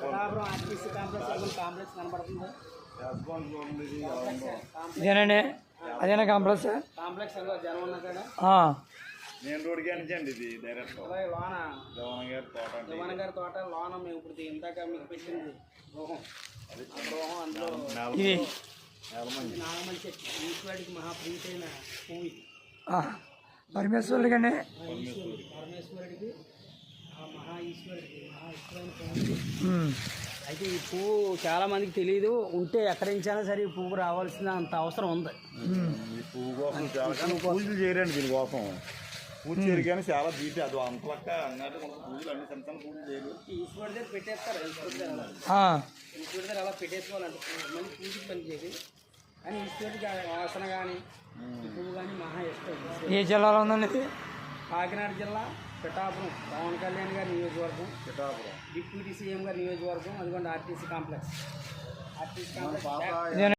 Pithapuram RTC complex urban complex కనబడుతుంది ఇదేనండి అదేనా కాంప్లెక్స్ కాంప్లెక్స్ ఏదో జనం ఉన్న కాడ ఆ, నేను రోడ్డుకి అండి ఇది డైరెక్ట్ అలాగే లోన జవన్ గారి తోట అండి. గారి తోట లోన మేము ఇప్పుడు ఇందాక మీకు పెట్టింది. గృహం ఆ గృహం అందులో ఇది. చెట్టు. ఈశ్వరుడికి మహా ప్రీతైన పువ్వు ఇది ఆ, పరమేశ్వరుడికి. అండి ఈశ్వరుడికి పరమేశ్వరుడికి. మహా ఈశ్వరుడికి అయితే ఈ పువ్వు చాలా మందికి తెలియదు ఉంటే ఎక్కడి నుంచైనా సరే ఈ పువ్వు రావాల్సిన అంత అవసరం ఉంది. ఈ పువ్వు కోసం చాలా కానీ పూజలు చేయరండి దీనికోసం పూజ చేయరు కానీ చాలా బీటీ అది అంతలక్క అన్నట్టు పూజలు అన్ని చిన్న చిన్న పూజలు చేయరు. ఈశ్వరుడి దగ్గర పెట్టేస్తారు ఈశ్వరుడి దగ్గర అలా. ఆ, ఈశ్వరుడి దగ్గర అలా పెట్టేసుకోవాలంటే పూజకి పని కానీ ఈశ్వరుడికి ఆ వాసన కానీ ఈ పువ్వు కానీ మహా ఇష్టం. ఏ జిల్లాలో ఉందండి ఇది? కాకినాడ జిల్లా పిఠాపురం పవన్ కళ్యాణ్ గారి నియోజకవర్గం పిఠాపురం. డిప్యూటీ సీఎం గారి నియోజకవర్గం అదిగోండి ఆర్టీసీ కాంప్లెక్స్. RTC complex